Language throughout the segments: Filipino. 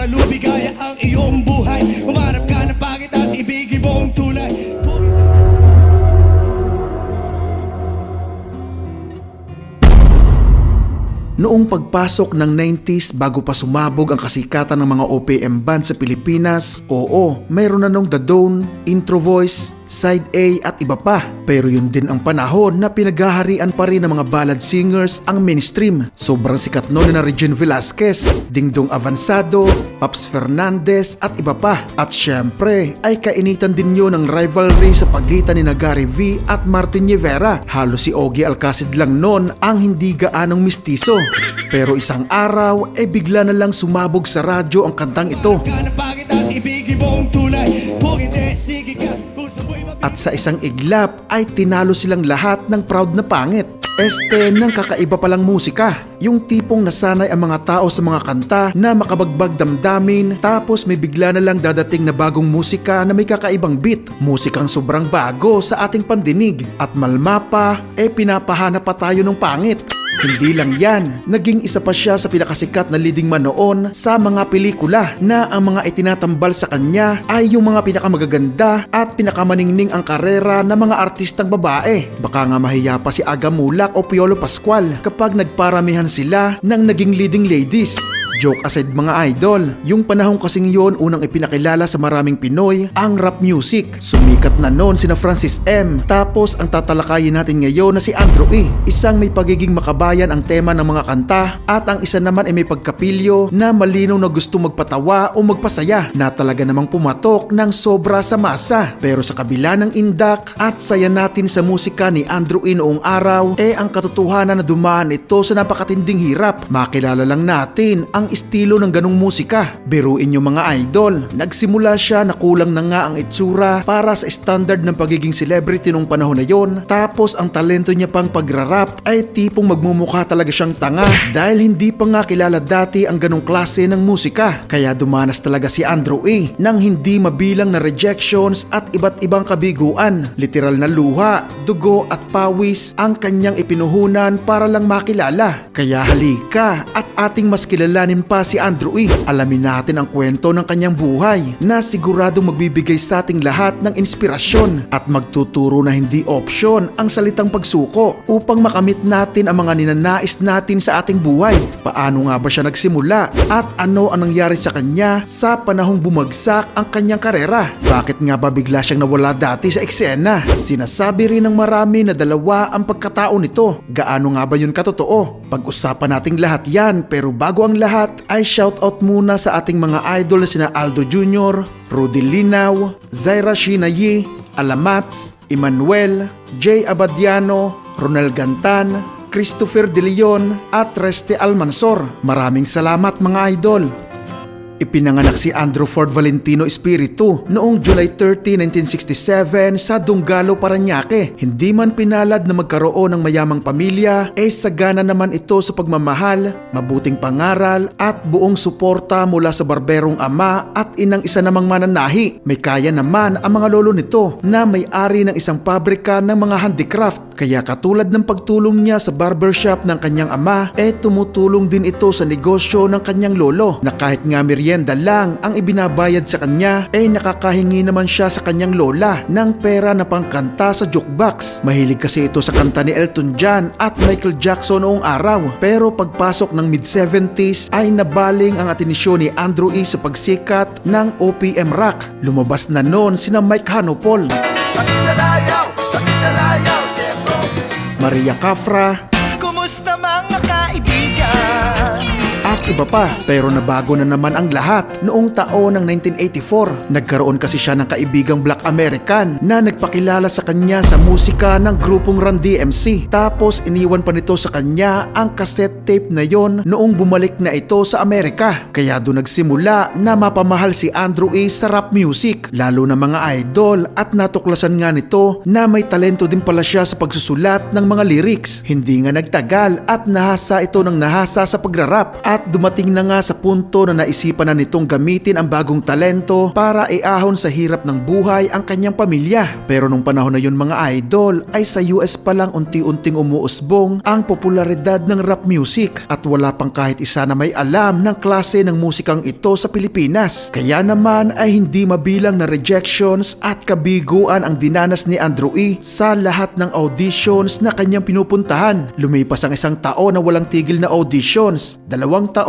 Para lumigaya ang iyong buhay. Humanap ka ng pangit at ibigin mo ang tunay Noong pagpasok ng 90s bago pa sumabog ang kasikatan ng mga OPM band sa Pilipinas, oo, mayroon na nung The Dawn, Intro Voice, Side A at iba pa. Pero yun din ang panahon na pinaghaharian pa rin ng mga ballad singers ang mainstream. Sobrang sikat noon na Regine Velasquez, Dingdong Avansado, Paps Fernandez at iba pa. At syempre ay kainitan din yun ng rivalry sa pagitan ni Gary V at Martin Rivera. Halos si Ogie Alcacid lang noon ang hindi gaanong mistiso. Pero isang araw ay bigla na lang sumabog sa radyo ang kantang ito. Ka ng pangit at ibigin mo ang tunay At sa isang iglap ay tinalo silang lahat ng proud na pangit. Este ng kakaiba palang musika. Yung tipong nasanay ang mga tao sa mga kanta na makabagbag damdamin tapos may bigla na lang dadating na bagong musika na may kakaibang beat. Musikang sobrang bago sa ating pandinig. At malma pa, eh pinapahana pa tayo ng pangit. Hindi lang yan, naging isa pa siya sa pinakasikat na leading man noon sa mga pelikula na ang mga itinatambal sa kanya ay yung mga pinakamagaganda at pinakamaningning ang karera ng mga artistang babae. Baka nga mahiya pa si Aga Mulak o Piolo Pascual kapag nagparamihan sila ng naging leading ladies. Joke aside mga idol, yung panahon kasing yon unang ipinakilala sa maraming Pinoy ang rap music. Sumikat na noon sina Francis M. Tapos ang tatalakayin natin ngayon na si Andrew E. Isang may pagiging makabayan ang tema ng mga kanta at ang isa naman ay may pagkapilyo na malinaw na gusto magpatawa o magpasaya na talaga namang pumatok ng sobra sa masa. Pero sa kabila ng indak at saya natin sa musika ni Andrew E noong araw, eh ang katotohanan na dumaan ito sa napakatinding hirap. Makilala lang natin ang estilo ng ganong musika. Biruin yung mga idol. Nagsimula siya na kulang na nga ang itsura para sa standard ng pagiging celebrity nung panahon na yon. Tapos ang talento niya pang pagrarap ay tipong magmumukha talaga siyang tanga dahil hindi pa nga kilala dati ang ganong klase ng musika. Kaya dumanas talaga si Andrew A. nang hindi mabilang na rejections at iba't ibang kabiguan. Literal na luha, dugo at pawis ang kanyang ipinuhunan para lang makilala. Kaya halika at ating mas kilalanin pa si Andrew E. Alamin natin ang kwento ng kanyang buhay na siguradong magbibigay sa ating lahat ng inspirasyon at magtuturo na hindi option ang salitang pagsuko upang makamit natin ang mga ninanais natin sa ating buhay. Paano nga ba siya nagsimula at ano ang nangyari sa kanya sa panahong bumagsak ang kanyang karera? Bakit nga ba bigla siyang nawala dati sa eksena? Sinasabi rin ng marami na dalawa ang pagkatao nito. Gaano nga ba yun katotoo? Pag-usapan nating lahat yan pero bago ang lahat ay shoutout muna sa ating mga idol na sina Aldo Jr., Rudy Linaw, Zaira Shinayi, Alamats, Emmanuel, Jay Abadiano, Ronel Gantan, Christopher De Leon at Reste Almansor. Maraming salamat mga idol. Ipinanganak si Andrew Ford Valentino Espiritu noong July 30, 1967 sa Dunggalo, Paranaque. Hindi man pinalad na magkaroon ng mayamang pamilya, eh sagana naman ito sa pagmamahal, mabuting pangaral at buong suporta mula sa barberong ama at inang isa namang mananahi. May kaya naman ang mga lolo nito na may-ari ng isang pabrika ng mga handicraft. Kaya katulad ng pagtulong niya sa barbershop ng kanyang ama, eh tumutulong din ito sa negosyo ng kanyang lolo na kahit nga merienda lang ang ibinabayad sa kanya, eh nakakahingi naman siya sa kanyang lola ng pera na pangkanta sa jukebox. Mahilig kasi ito sa kanta ni Elton John at Michael Jackson noong araw. Pero pagpasok ng mid-70s ay nabaling ang atinisyon ni Andrew E sa pagsikat ng OPM rock. Lumabas na noon sina Mike Hanopol, Maria Cafra, Kumusta at iba pa. Pero nabago na naman ang lahat noong taon ng 1984. Nagkaroon kasi siya ng kaibigang Black American na nagpakilala sa kanya sa musika ng grupong Run DMC. Tapos iniwan pa nito sa kanya ang cassette tape na yon noong bumalik na ito sa Amerika. Kaya doon nagsimula na mapamahal si Andrew A sa rap music, lalo na mga idol at natuklasan nga nito na may talento din pala siya sa pagsusulat ng mga lyrics. Hindi nga nagtagal at nahasa ito ng nahasa sa pagrarap at dumating na nga sa punto na naisipan na nitong gamitin ang bagong talento para iahon sa hirap ng buhay ang kanyang pamilya. Pero nung panahon na yun mga idol ay sa US pa lang unti-unting umuusbong ang popularidad ng rap music at wala pang kahit isa na may alam ng klase ng musikang ito sa Pilipinas. Kaya naman ay hindi mabilang na rejections at kabiguan ang dinanas ni Andrew E sa lahat ng auditions na kanyang pinupuntahan. Lumipas ang isang taon na walang tigil na auditions, dalawang taon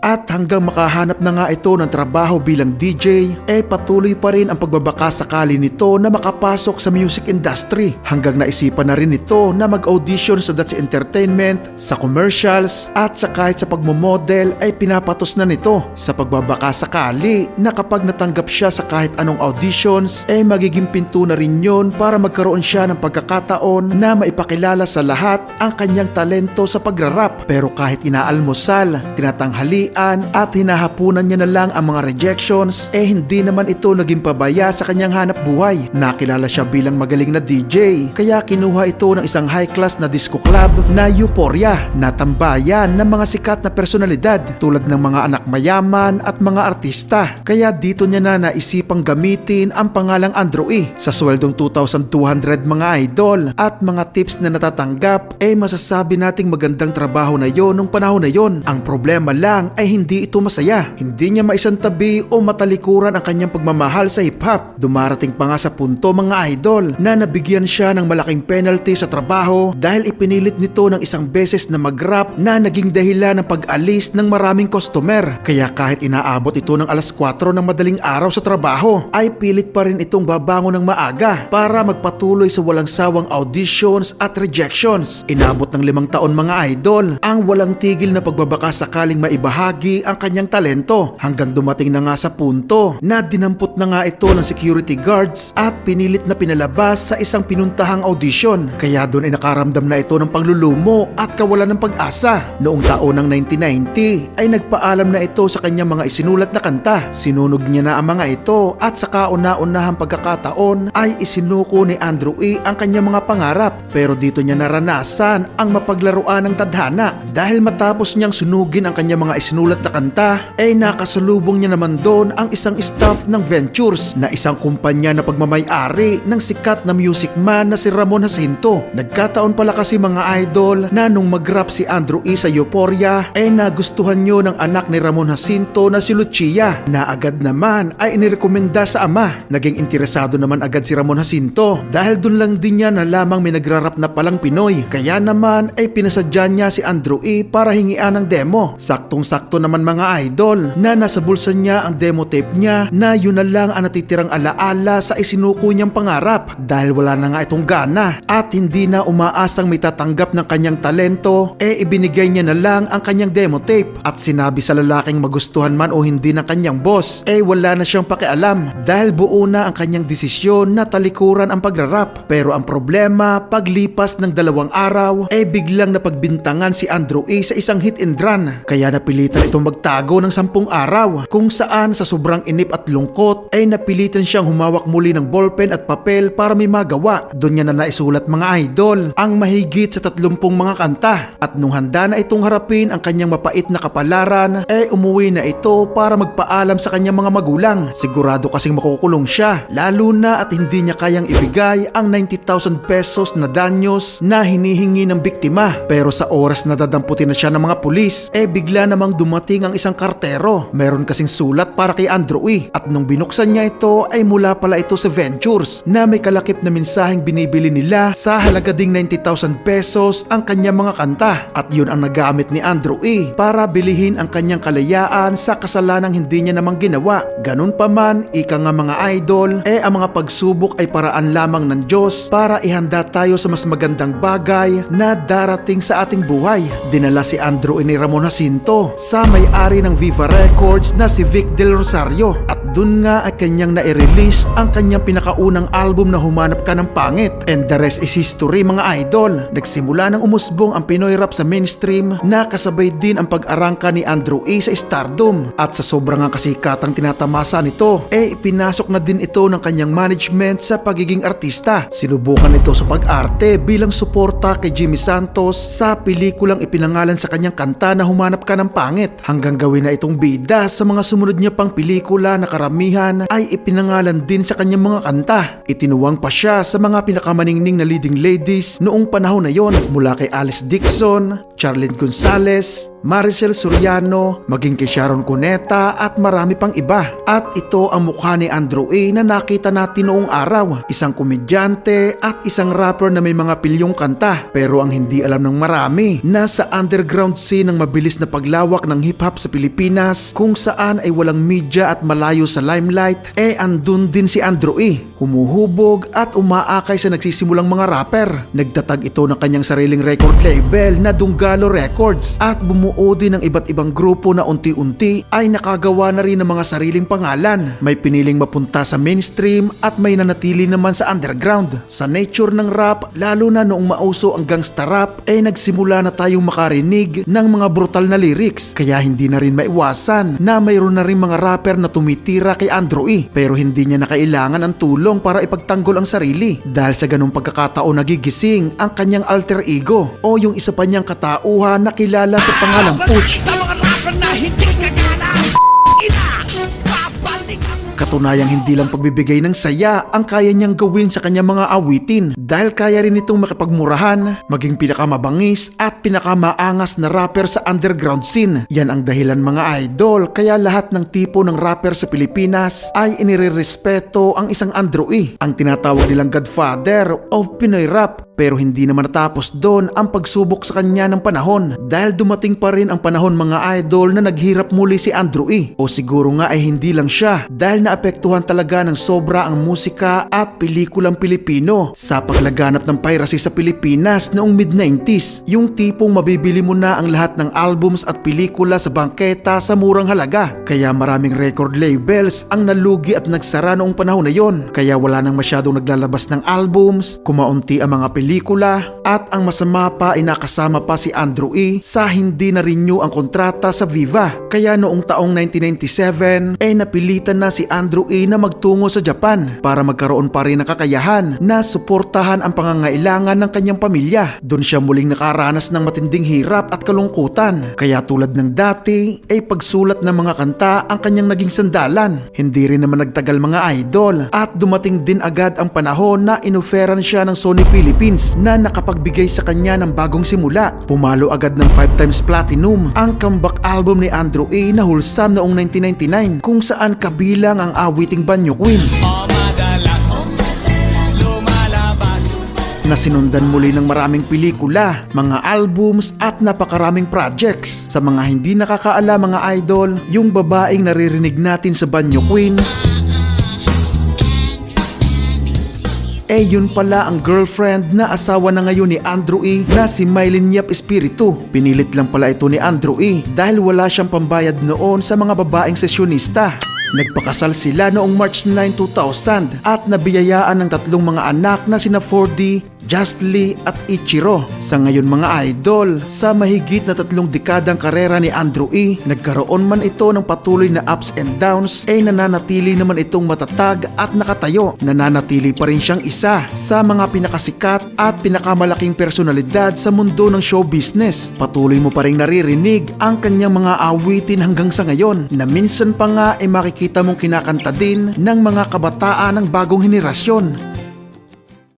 at hanggang makahanap na nga ito ng trabaho bilang DJ, eh patuloy pa rin ang pagbabaka sakali nito na makapasok sa music industry. Hanggang naisipan na rin ito na mag-audition sa That's Entertainment, sa commercials at sa kahit sa pagmomodel ay pinapatos na nito. Sa pagbabaka sakali na kapag natanggap siya sa kahit anong auditions eh magiging pinto na rin yon para magkaroon siya ng pagkakataon na maipakilala sa lahat ang kanyang talento sa pagrarap. Pero kahit inaalmusal, tinatanghalian at hinahapunan niya na lang ang mga rejections eh hindi naman ito naging pabaya sa kanyang hanap buhay. Nakilala siya bilang magaling na DJ kaya kinuha ito ng isang high class na disco club na Euphoria na tambayan ng mga sikat na personalidad tulad ng mga anak mayaman at mga artista. Kaya dito niya na naisipang gamitin ang pangalang Andrew E sa sweldong 2,200 mga idol at mga tips na natatanggap eh masasabi nating magandang trabaho na yon nung panahon na yon. Ang problema lang ay hindi ito masaya. Hindi niya maisantabi o matalikuran ang kanyang pagmamahal sa hip-hop. Dumarating pa nga sa punto mga idol na nabigyan siya ng malaking penalty sa trabaho dahil ipinilit nito ng isang beses na mag-rap na naging dahilan ng pag-alis ng maraming customer. Kaya kahit inaabot ito ng alas 4 ng madaling araw sa trabaho, ay pilit pa rin itong babangon ng maaga para magpatuloy sa walang sawang auditions at rejections. Inabot ng limang taon mga idol ang walang tigil na pagbabaka sakaling maibahagi ang kanyang talento hanggang dumating na nga sa punto na dinampot na nga ito ng security guards at pinilit na pinalabas sa isang pinuntahang audition. Kaya doon ay nakaramdam na ito ng paglulumo at kawalan ng pag-asa. Noong taon ng 1990 ay nagpaalam na ito sa kanyang mga isinulat na kanta. Sinunog niya na ang mga ito at sa kauna-unahang pagkakataon ay isinuko ni Andrew E ang kanyang mga pangarap. Pero dito niya naranasan ang mapaglaruan ng tadhana dahil matapos niyang sunugin ang kanyang mga isinulat na kanta ay nakasalubong niya naman doon ang isang staff ng Ventures na isang kumpanya na pagmamayari ng sikat na music man na si Ramon Jacinto. Nagkataon pala kasi mga idol na nung mag-rap si Andrew E sa Euphoria ay nagustuhan nyo ng anak ni Ramon Jacinto na si Lucia na agad naman ay inirekomenda sa ama. Naging interesado naman agad si Ramon Jacinto dahil dun lang din niya na lamang may nagrarap na palang Pinoy. Kaya naman ay pinasadya niya si Andrew E para hingian ng demo. Saktong-sakto naman mga idol na nasa bulsa niya ang demo tape niya na yun na lang ang natitirang alaala sa isinuko niyang pangarap dahil wala na nga itong gana at hindi na umaasang may tatanggap ng kanyang talento eh ibinigay niya na lang ang kanyang demo tape. At sinabi sa lalaking magustuhan man o hindi ng kanyang boss eh wala na siyang pakialam dahil buo na ang kanyang desisyon na talikuran ang pagrarap. Pero ang problema paglipas ng dalawang araw eh biglang napagbintangan si Andrew A sa isang hit and run. Kaya napilitan itong magtago ng sampung araw kung saan sa sobrang inip at lungkot ay napilitan siyang humawak muli ng ballpen at papel para may magawa. Doon niya na naisulat mga idol ang mahigit sa tatlumpung mga kanta. At nung handa na itong harapin ang kanyang mapait na kapalaran eh umuwi na ito para magpaalam sa kanyang mga magulang. Sigurado kasing makukulong siya lalo na at hindi niya kayang ibigay ang 90,000 pesos na danyos na hinihingi ng biktima. Pero sa oras na dadamputin na siya ng mga pulis eh bigla namang dumating ang isang kartero meron kasing sulat para kay Andrew E. at nung binuksan niya ito ay mula pala ito sa Ventures na may kalakip na mensaheng binibili nila sa halaga ding 90,000 pesos ang kanyang mga kanta at yun ang nagamit ni Andrew E. para bilihin ang kanyang kalayaan sa kasalanang hindi niya namang ginawa. Ganun pa man, ika nga mga idol, eh ang mga pagsubok ay paraan lamang ng Diyos para ihanda tayo sa mas magandang bagay na darating sa ating buhay. Dinala si Andrew E. ni Ramon Jacinto sa may-ari ng Viva Records na si Vic Del Rosario at dun nga ay kanyang nai-release ang kanyang pinakaunang album na Humanap Ka ng Pangit. And the rest is history mga idol. Nagsimula ng umusbong ang Pinoy rap sa mainstream na kasabay din ang pag-arangka ni Andrew A sa stardom. At sa sobrang ang kasikatang tinatamasa nito, eh ipinasok na din ito ng kanyang management sa pagiging artista. Sinubukan ito sa pag-arte bilang suporta kay Jimmy Santos sa pelikulang ipinangalan sa kanyang kanta na Humanap Ka ng Pangit. Hanggang gawin na itong bida sa mga sumunod niya pang pelikula na karamihan ay ipinangalan din sa kanyang mga kanta. Itinuwang pa siya sa mga pinakamaningning na leading ladies noong panahon na yon mula kay Alice Dixon, Charlene Gonzalez, Maricel Soriano, maging kay Sharon Cuneta at marami pang iba. At ito ang mukha ni Andrew A na nakita natin noong araw. Isang komedyante at isang rapper na may mga pilyong kanta. Pero ang hindi alam ng marami, nasa underground scene ng mabilis na paglawak ng hip-hop sa Pilipinas kung saan ay walang media at malayo sa limelight, eh andun din si Andrew A. Humuhubog at umaakay sa nagsisimulang mga rapper. Nagtatag ito ng kanyang sariling record label na Dunggalo Records at bumuo din ng iba't ibang grupo na unti-unti ay nakagawa na rin ng mga sariling pangalan. May piniling mapunta sa mainstream at may nanatili naman sa underground. Sa nature ng rap, lalo na noong mauso ang gangsta rap, ay nagsimula na tayong makarinig ng mga brutal na lyrics. Kaya hindi na rin maiwasan na mayroon na rin mga rapper na tumitira kay Andrew E. Pero hindi niya na kailangan ang tulong para ipagtanggol ang sarili. Dahil sa ganung pagkakataon nagigising ang kanyang alter ego o yung isa pa niyang katauhan na kilala sa pangalang Pooch. Sa mga rapper na hindi kagana Ina, babalik ang Katunayang hindi lang pagbibigay ng saya ang kaya niyang gawin sa kanyang mga awitin dahil kaya rin itong makipagmurahan, maging pinakamabangis at pinakamaangas na rapper sa underground scene. Yan ang dahilan mga idol kaya lahat ng tipo ng rapper sa Pilipinas ay inirerespeto ang isang Andrew E. Ang tinatawag nilang godfather of Pinoy rap pero hindi naman natapos doon ang pagsubok sa kanya ng panahon dahil dumating pa rin ang panahon mga idol na naghirap muli si Andrew E. O siguro nga ay hindi lang siya dahil naapektuhan talaga ng sobra ang musika at pelikulang Pilipino sa paglaganap ng piracy sa Pilipinas noong mid-90s. Yung tipong mabibili mo na ang lahat ng albums at pelikula sa bangketa sa murang halaga. Kaya maraming record labels ang nalugi at nagsara noong panahon na yon. Kaya wala nang masyadong naglalabas ng albums, kumaunti ang mga pelikula, at ang masama pa ay nakasama pa si Andrew E. sa hindi na-renew ang kontrata sa Viva. Kaya noong taong 1997 ay napilitan na si Andrew E. na magtungo sa Japan para magkaroon pa rin ng kakayahan na suportahan ang pangangailangan ng kanyang pamilya. Doon siya muling nakaranas ng matinding hirap at kalungkutan. Kaya tulad ng dati ay pagsulat ng mga kanta ang kanyang naging sandalan. Hindi rin naman nagtagal mga idol at dumating din agad ang panahon na inoferan siya ng Sony Philippines na nakapagbigay sa kanya ng bagong simula. Pumalo agad ng 5 times platinum ang comeback album ni Andrew A na Wholesome noong 1999 kung saan kabilang ang awiting Banyo Queen O madalas Lumalabas na sinundan muli ng maraming pelikula, mga albums at napakaraming projects. Sa mga hindi nakakaalam mga idol, yung babaeng naririnig natin sa Banyo Queen Eh yun pala ang girlfriend na asawa na ngayon ni Andrew E na si Mylene Yap Espiritu. Pinilit lang pala ito ni Andrew E dahil wala siyang pambayad noon sa mga babaeng sesyonista. Nagpakasal sila noong March 9, 2000 at nabiyayaan ng tatlong mga anak na sina 4D, Justly at Ichiro. Sa ngayon mga idol, sa mahigit na tatlong dekadang karera ni Andrew E, nagkaroon man ito ng patuloy na ups and downs, ay nananatili naman itong matatag at nakatayo. Nananatili pa rin siyang isa sa mga pinakasikat at pinakamalaking personalidad sa mundo ng show business. Patuloy mo pa rin naririnig ang kanyang mga awitin hanggang sa ngayon na minsan pa nga ay makikita mong kinakanta din ng mga kabataan ng bagong henerasyon.